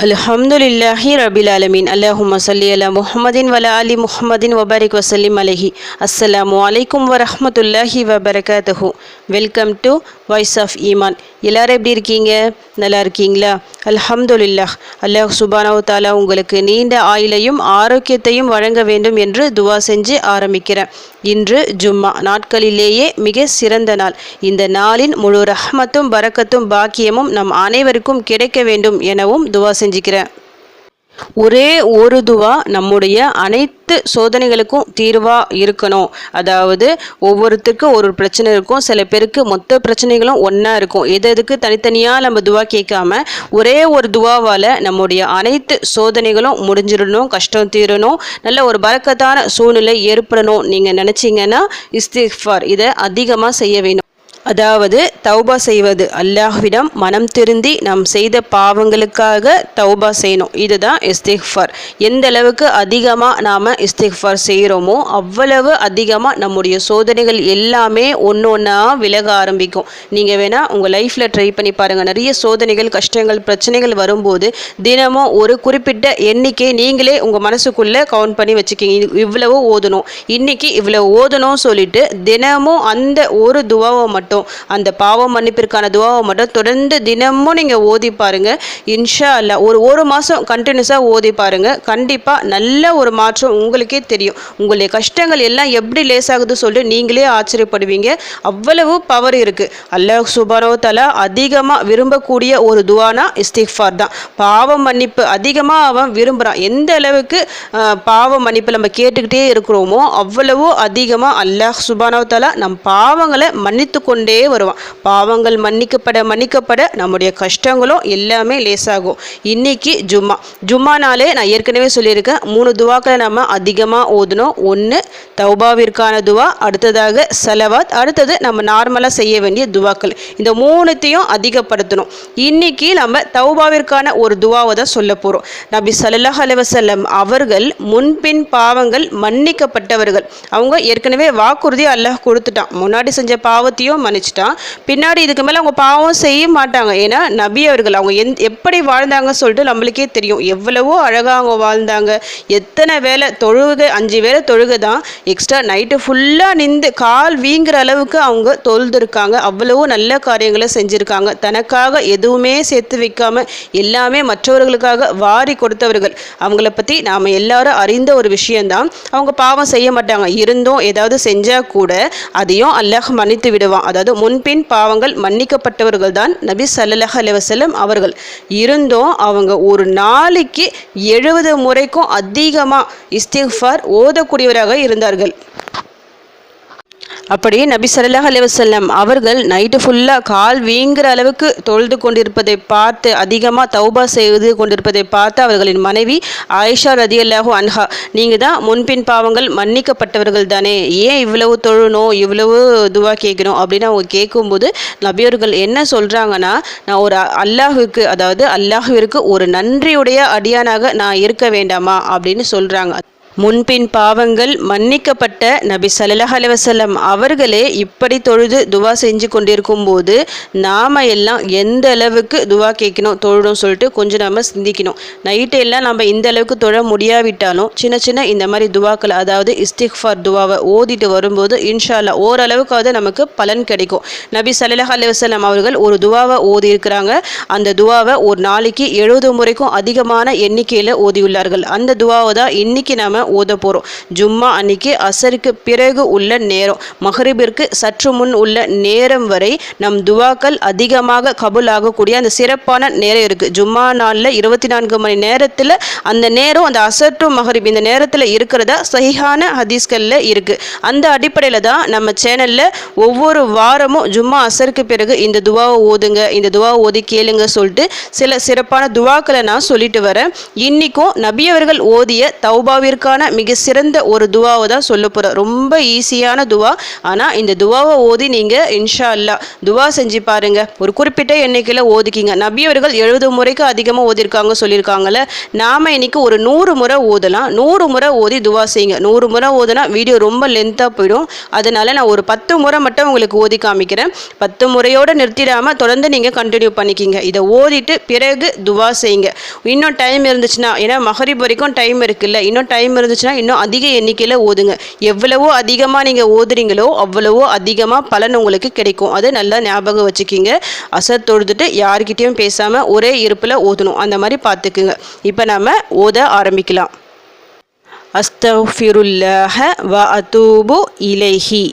আলহামদুলিল্লাহি রবিল আলমিন আল্লাহমা সাল্লি আল্লাহ মোহাম্মদিন ওয়ালা আলী মোহাম্মদিন ওবারিক ওসালিম আলহি আসসালামু আলাইকুম ওয়া বারাকাতুহু welcome to voice of Iman எல்லாரும் எப்படி இருக்கீங்க? நல்லா இருக்கீங்களா? அல்ஹம்துலில்லாஹ். அல்லாஹ் சுபானவு தாலா உங்களுக்கு நீண்ட ஆயுளையும் ஆரோக்கியத்தையும் வழங்க வேண்டும் என்று துவா செஞ்சு ஆரம்பிக்கிறேன். இன்று ஜும்மா நாட்களிலேயே மிக சிறந்த நாள். இந்த நாளின் முழு ரஹ்மத்தும் பறக்கத்தும் பாக்கியமும் நம் அனைவருக்கும் கிடைக்க வேண்டும் எனவும் துவா செஞ்சுக்கிறேன். ஒரே ஒரு துவா நம்முடைய அனைத்து சோதனைகளுக்கும் தீர்வாக இருக்கணும். அதாவது ஒவ்வொருத்தருக்கும் ஒரு பிரச்சனை இருக்கும். சில பேருக்கு மொத்த பிரச்சனைகளும் ஒன்றா இருக்கும். எது எதுக்கு தனித்தனியாக நம்ம துவா கேட்காம ஒரே ஒரு துவாவால் நம்முடைய அனைத்து சோதனைகளும் முடிஞ்சிடணும் கஷ்டம் தீரணும் நல்ல ஒரு பறக்கத்தான சூழ்நிலை ஏற்படணும். நீங்கள் நினச்சிங்கன்னா இஸ்திஃபார் இதை அதிகமாக செய்ய வேணும் அதாவது தௌபா செய்வது அல்லாஹ்விடம் மனம் திருந்தி நாம் செய்த பாவங்களுக்காக தௌபா செய்யணும். இதுதான் இஸ்திஃபார் எந்த அளவுக்கு அதிகமாக நாம் இஸ்திஃபார் செய்கிறோமோ அவ்வளவு அதிகமாக நம்முடைய சோதனைகள் எல்லாமே ஒன்று ஒன்றா விலக ஆரம்பிக்கும். நீங்கள் வேணால் உங்கள் லைஃப்பில் ட்ரை பண்ணி பாருங்கள் நிறைய சோதனைகள் கஷ்டங்கள் பிரச்சனைகள் வரும்போது தினமும் ஒரு குறிப்பிட்ட எண்ணிக்கை நீங்களே உங்கள் மனசுக்குள்ளே கவுண்ட் பண்ணி வச்சுக்கிங்க. இவ்வளவு ஓதணும். இன்னைக்கு இவ்வளவு ஓதணும்னு சொல்லிட்டு தினமும் அந்த ஒரு துவாவை மட்டும் அந்த பாவம் மன்னிப்பிற்கான துவாவை மட்டும் தொடர்ந்து தினமும் நீங்கள் ஓதி பாருங்க. இன்ஷா அல்லா ஒரு ஒரு மாதம் கண்டினியூஸாக ஓதி பாருங்க. கண்டிப்பாக நல்ல ஒரு மாற்றம் உங்களுக்கே தெரியும். உங்களுடைய கஷ்டங்கள் எல்லாம் எப்படி லேசாகுது சொல்லிட்டு நீங்களே ஆச்சரியப்படுவீங்க. அவ்வளவு பவர் இருக்குது அல்லாஹ் சுபானோ தலா அதிகமாக விரும்பக்கூடிய ஒரு துவானா இஸ்திஃபார் தான். பாவம் மன்னிப்பு அதிகமாக அவன் விரும்புகிறான் எந்த அளவுக்கு பாவம் பாவ மன்னிப்பு நம்ம கேட்டுக்கிட்டே இருக்கிறோமோ அவ்வளவோ அதிகமாக அல்லாஹ் சுபானோ தலா நம் பாவங்களை மன்னித்து கொண்டு கொண்டே வருவான். பாவங்கள் மன்னிக்கப்பட மன்னிக்கப்பட நம்முடைய கஷ்டங்களும் எல்லாமே லேசாகும். இன்னைக்கு ஜும்மா. ஜும்மானாலே நான் ஏற்கனவே சொல்லியிருக்கேன் மூணு துவாக்களை நம்ம அதிகமாக ஓதணும். ஒன்று தௌபாவிற்கான துவா அடுத்ததாக செலவாத் அடுத்தது நம்ம நார்மலாக செய்ய வேண்டிய துவாக்கள். இந்த மூணுத்தையும் அதிகப்படுத்தணும். இன்னைக்கு நம்ம தௌபாவிற்கான ஒரு துவாவை தான் சொல்ல போகிறோம் நபி ஸல்லல்லாஹு அலுவசல்லம் அவர்கள் முன்பின் பாவங்கள் மன்னிக்கப்பட்டவர்கள். அவங்க ஏற்கனவே வாக்குறுதி அல்லாஹ் கொடுத்துட்டான். முன்னாடி செஞ்ச பாவத்தையும் மன்னிச்சிட்டான். பின்னாடி இதுக்கு மேலே அவங்க பாவம் செய்ய மாட்டாங்க. ஏன்னா நபி அவர்கள் அவங்க எந் எப்படி வாழ்ந்தாங்க சொல்லிட்டு நம்மளுக்கே தெரியும். எவ்வளவோ அழகாக அவங்க வாழ்ந்தாங்க. எத்தனை வேலை தொழுகை அஞ்சு வேலை தொழுகை தான். எக்ஸ்ட்ரா நைட்டு ஃபுல்லாக நின்று கால் வீங்குற அளவுக்கு அவங்க தொழுதுருக்காங்க. அவ்வளவோ நல்ல காரியங்களை செஞ்சுருக்காங்க. தனக்காக எதுவுமே சேர்த்து வைக்காம எல்லாமே மற்றவர்களுக்காக வாரி கொடுத்தவர்கள். அவங்கள பற்றி நாம் எல்லாரும் அறிந்த ஒரு விஷயந்தான் அவங்க பாவம் செய்ய மாட்டாங்க. இருந்தும் ஏதாவது செஞ்சால் கூட அதையும் அல்லாஹ் மன்னித்து விடுவான். அதாவது முன்பின் பாவங்கள் மன்னிக்கப்பட்டவர்கள் தான் நபி ஸல்லல்லாஹு அலுவலம் அவர்கள். இருந்தும் அவங்க ஒரு நாளைக்கு எழுபது முறைக்கும் அதிகமாக இஸ்திஃபார் ஓதக்கூடியவராக இருந்தார்கள். அப்படி நபி சல்லாஹ் அலைஹி அவர்கள் நைட்டு ஃபுல்லாக கால் வீங்குற அளவுக்கு தொழுது கொண்டிருப்பதை பார்த்து அதிகமாக தௌபா செய்து கொண்டிருப்பதை பார்த்து அவர்களின் மனைவி ஆயிஷா ரதி அல்லாஹூ அன்ஹா நீங்கள் தான் முன்பின் பாவங்கள் மன்னிக்கப்பட்டவர்கள் தானே. ஏன் இவ்வளவு தொழணும் இவ்வளவு துவா கேட்கணும் அப்படின்னு அவங்க கேட்கும்போது நபியர்கள் என்ன சொல்கிறாங்கன்னா நான் ஒரு அல்லாஹுக்கு அதாவது அல்லாஹுவிற்கு ஒரு நன்றியுடைய அடியானாக நான் இருக்க வேண்டாமா? அப்படின்னு சொல்கிறாங்க முன்பின் பாவங்கள் மன்னிக்கப்பட்ட நபி ஸல்லல்லாஹு அலைஹி அவர்களே இப்படி தொழுது துவா செஞ்சு கொண்டிருக்கும் போது நாம எல்லாம் எந்த அளவுக்கு துவா கேட்கணும் தொழுடும் சொல்லிட்டு கொஞ்சம் நம்ம சிந்திக்கணும். நைட்டு எல்லாம் நம்ம இந்த அளவுக்கு தொழ முடியாவிட்டாலும் சின்ன சின்ன இந்த மாதிரி துவாக்கள் அதாவது இஸ்திக்ஃபார் துவாவை ஓதிட்டு வரும்போது இன்ஷால்லா ஓரளவுக்காவது நமக்கு பலன் கிடைக்கும். நபி ஸல்லல்லாஹு அலைஹி அவர்கள் ஒரு துவாவை ஓதி இருக்கிறாங்க அந்த துவாவை ஒரு நாளைக்கு எழுபது முறைக்கும் அதிகமான எண்ணிக்கையில் ஓதியுள்ளார்கள். அந்த துவாவை தான் இன்னைக்கு நாம ஓத போகிறோம் ஜும்மா அன்னைக்கு அசருக்கு பிறகு உள்ள நேரம். மஹரிபிற்கு சற்று முன் உள்ள நேரம் வரை நம் துவாக்கள் அதிகமாக கபூல் ஆகக்கூடிய அந்த சிறப்பான நேரம் இருக்குது ஜும்மா நாளில் இருபத்தி நான்கு மணி நேரத்தில் அந்த நேரம் அந்த அசர் டு மஹரிப் இந்த நேரத்தில் இருக்கிறதா சஹிஹான ஹதீஸ்களில் இருக்குது அந்த அடிப்படையில் தான் நம்ம சேனலில் ஒவ்வொரு வாரமும் ஜும்மா அசருக்கு பிறகு இந்த துவாவை ஓதுங்க இந்த துவாவை ஓதி கேளுங்க சொல்லிட்டு சில சிறப்பான துவாக்களை நான் சொல்லிட்டு வரேன். இன்னைக்கும் நபியவர்கள் ஓதிய தௌபாவிற்கு துவாக்களுக்கான மிக சிறந்த ஒரு துவாவை தான் சொல்ல போகிறோம் ரொம்ப ஈஸியான துவா. ஆனால் இந்த துவாவை ஓதி நீங்கள் இன்ஷா அல்லா துவா செஞ்சு பாருங்கள் ஒரு குறிப்பிட்ட எண்ணிக்கையில் ஓதிக்கிங்க. நபியவர்கள் எழுபது முறைக்கு அதிகமாக ஓதிருக்காங்க சொல்லியிருக்காங்கல்ல. நாம் இன்னைக்கு ஒரு நூறு முறை ஓதலாம். நூறு முறை ஓதி துவா செய்யுங்க. நூறு முறை ஓதுனா வீடியோ ரொம்ப லென்த்தாக போயிடும். அதனால் நான் ஒரு பத்து முறை மட்டும் உங்களுக்கு ஓதி காமிக்கிறேன். பத்து முறையோடு நிறுத்திடாமல் தொடர்ந்து நீங்கள் கண்டினியூ பண்ணிக்கிங்க. இதை ஓதிட்டு பிறகு துவா செய்யுங்க. இன்னும் டைம் இருந்துச்சுன்னா ஏன்னா மகரிப் வரைக்கும் டைம் இருக்குல்ல. இன்னும் டைம் இருந்துச்சுன்னா இன்னும் அதிக எண்ணிக்கையில் ஓதுங்க. எவ்வளவோ அதிகமாக நீங்கள் ஓதுறீங்களோ அவ்வளவோ அதிகமாக பலன் உங்களுக்கு கிடைக்கும். அது நல்லா ஞாபகம் வச்சுக்கிங்க. அசர் தொழுதுட்டு யார்கிட்டையும் பேசாமல் ஒரே இருப்பில் ஓதணும். அந்த மாதிரி பார்த்துக்குங்க. இப்போ நம்ம ஓத ஆரம்பிக்கலாம். அஸ்தஃபிருல்லாஹ வ அதூபு இலைஹி.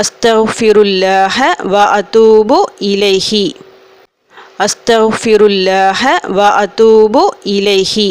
அஸ்தஃபிருல்லாஹ வ அதூபு இலைஹி. அஸ்தஃபிருல்லாஹ வ அதூபு இலைஹி.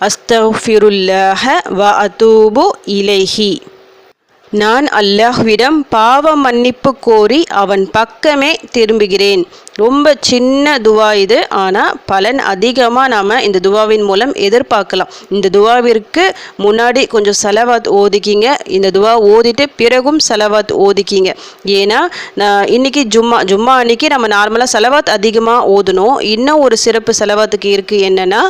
அஸ்தஃபிருல்லாஹ வ அதூபு இலைஹி நான் அல்லாஹ்விடம் பாவ மன்னிப்பு கோரி அவன் பக்கமே திரும்புகிறேன். ரொம்ப சின்ன துவா இது. ஆனால் பலன் அதிகமாக நாம் இந்த துவாவின் மூலம் எதிர்பார்க்கலாம். இந்த துவாவிற்கு முன்னாடி கொஞ்சம் செலவாத் ஓதிக்கிங்க. இந்த துவா ஓதிட்டு பிறகும் செலவாத் ஓதிக்கிங்க. ஏன்னா நான் இன்னைக்கு ஜும்மா ஜும்மா அன்னைக்கு நம்ம நார்மலாக செலவாத் அதிகமாக ஓதணும். இன்னும் ஒரு சிறப்பு செலவாத்துக்கு இருக்குது என்னென்னா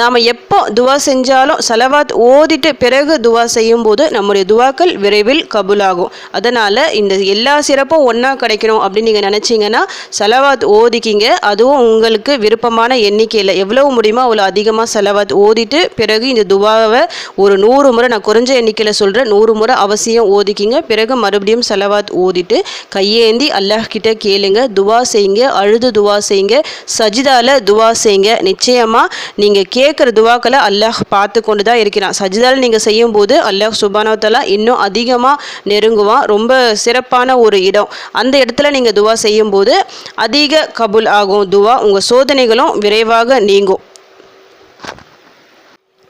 நாம் எப்போ துவா செஞ்சாலும் செலவாத் ஓதிட்டு பிறகு துவா செய்யும்போது நம்முடைய துவாக்கள் விரைவில் கபுலாகும். அதனால் இந்த எல்லா சிறப்பும் ஒன்றா கிடைக்கணும் அப்படின்னு நீங்கள் நினச்சிங்கன்னா செலவாத் ஓதிக்கிங்க. அதுவும் உங்களுக்கு விருப்பமான எண்ணிக்கையில் எவ்வளவு முடியுமோ அவ்வளோ அதிகமாக செலவாத் ஓதிட்டு பிறகு இந்த துவாவை ஒரு நூறு முறை நான் குறைஞ்ச எண்ணிக்கையில் சொல்கிறேன் நூறு முறை அவசியம் ஓதிக்கிங்க. பிறகு மறுபடியும் செலவாத் ஓதிட்டு கையேந்தி அல்லாஹ் கிட்ட கேளுங்க. துவா செய்யுங்க. அழுது துவா செய்யுங்க. சஜிதாவில் துவா செய்யுங்க. நிச்சயமாக நீங்கள் கேட்குற துவாக்களை அல்லாஹ் பார்த்து கொண்டு தான் இருக்கிறான். சஜிதாவில் நீங்கள் செய்யும்போது அல்லாஹ் சுபானோத்தலா இன்னும் அதிகமாக நெருங்குவான் ரொம்ப சிறப்பான ஒரு இடம். அந்த இடத்துல நீங்கள் துவா செய்யும்போது அதிக கபுல் ஆகும். துவா உங்கள் சோதனைகளும் விரைவாக நீங்கும்.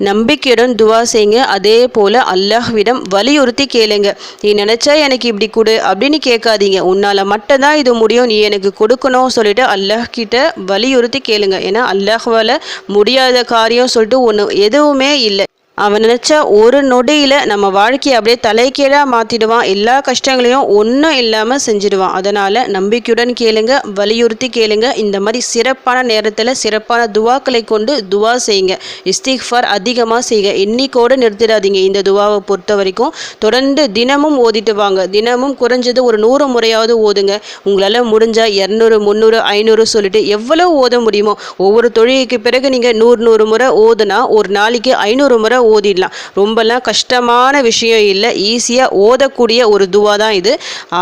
நம்பிக்கையுடன் துவா செய்யுங்க. அதே போல் அல்லாஹ்விடம் வலியுறுத்தி கேளுங்க. நீ நினச்சா எனக்கு இப்படி கொடு அப்படின்னு கேட்காதீங்க. உன்னால் மட்டும்தான் இது முடியும். நீ எனக்கு கொடுக்கணும் சொல்லிட்டு அல்லாஹ் கிட்ட வலியுறுத்தி கேளுங்க. ஏன்னா அல்லாஹ்வால் முடியாத காரியம் சொல்லிட்டு ஒன்று எதுவுமே இல்லை. அவன் நினச்சா ஒரு நொடியில் நம்ம வாழ்க்கையை அப்படியே தலைக்கீழாக மாற்றிடுவான் எல்லா கஷ்டங்களையும் ஒன்றும் இல்லாமல் செஞ்சிடுவான். அதனால் நம்பிக்கையுடன் கேளுங்க வலியுறுத்தி கேளுங்க. இந்த மாதிரி சிறப்பான நேரத்தில் சிறப்பான துவாக்களை கொண்டு துவா செய்யுங்க. இஸ்திக்ஃபார் அதிகமாக செய்யுங்க. இன்னைக்கோடு நிறுத்திடாதீங்க. இந்த துவாவை பொறுத்த வரைக்கும் தொடர்ந்து தினமும் ஓதிட்டு வாங்க. தினமும் குறைஞ்சது ஒரு நூறு முறையாவது ஓதுங்க. உங்களால் முடிஞ்சால் இரநூறு முந்நூறு ஐநூறு சொல்லிட்டு எவ்வளோ ஓத முடியுமோ ஒவ்வொரு தொழிலுக்கு பிறகு நீங்கள் நூறு நூறு முறை ஓதுனா ஒரு நாளைக்கு ஐநூறு முறை ஓதிடலாம். ரொம்பலாம் கஷ்டமான விஷயம் இல்லை. ஈஸியாக ஓதக்கூடிய ஒரு துவா தான் இது.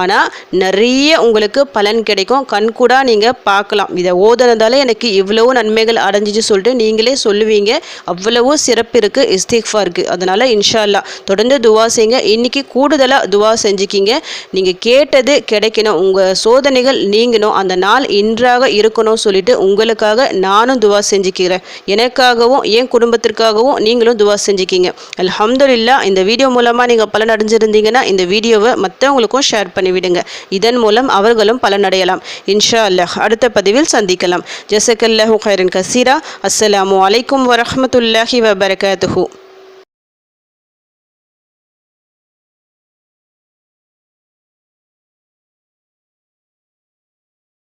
ஆனால் நிறைய உங்களுக்கு பலன் கிடைக்கும். கண்கூடாக நீங்கள் பார்க்கலாம். இதை ஓதுனதால எனக்கு இவ்வளவு நன்மைகள் அடைஞ்சிச்சு சொல்லிட்டு நீங்களே சொல்லுவீங்க. அவ்வளவு சிறப்பு இருக்குது இஸ்திக்ஃபாருக்கு அதனால் இன்ஷால்லா தொடர்ந்து துவா செய்யுங்க. இன்றைக்கி கூடுதலாக துவா செஞ்சுக்கிங்க. நீங்கள் கேட்டது கிடைக்கணும். உங்கள் சோதனைகள் நீங்கணும். அந்த நாள் இன்றாக இருக்கணும் சொல்லிட்டு உங்களுக்காக நானும் துவா செஞ்சுக்கிறேன். எனக்காகவும் என் குடும்பத்திற்காகவும் நீங்களும் துவா செஞ்சுக்கிங்க. அலமதுல்லா இந்த வீடியோ மூலமாக நீங்கள் பலன் அடைஞ்சிருந்தீங்கன்னா இந்த வீடியோவை மற்றவங்களுக்கும் ஷேர் பண்ணிவிடுங்க. இதன் மூலம் அவர்களும் பலனடையலாம். இன்ஷா அல்லாஹ் அடுத்த பதிவில் சந்திக்கலாம். ஜசக்கல்லாஹு ஹைரன் கசீரா. அஸ்ஸலாமு அலைக்கும் வரமத்துல்லாஹி வபரகாத்துஹூ.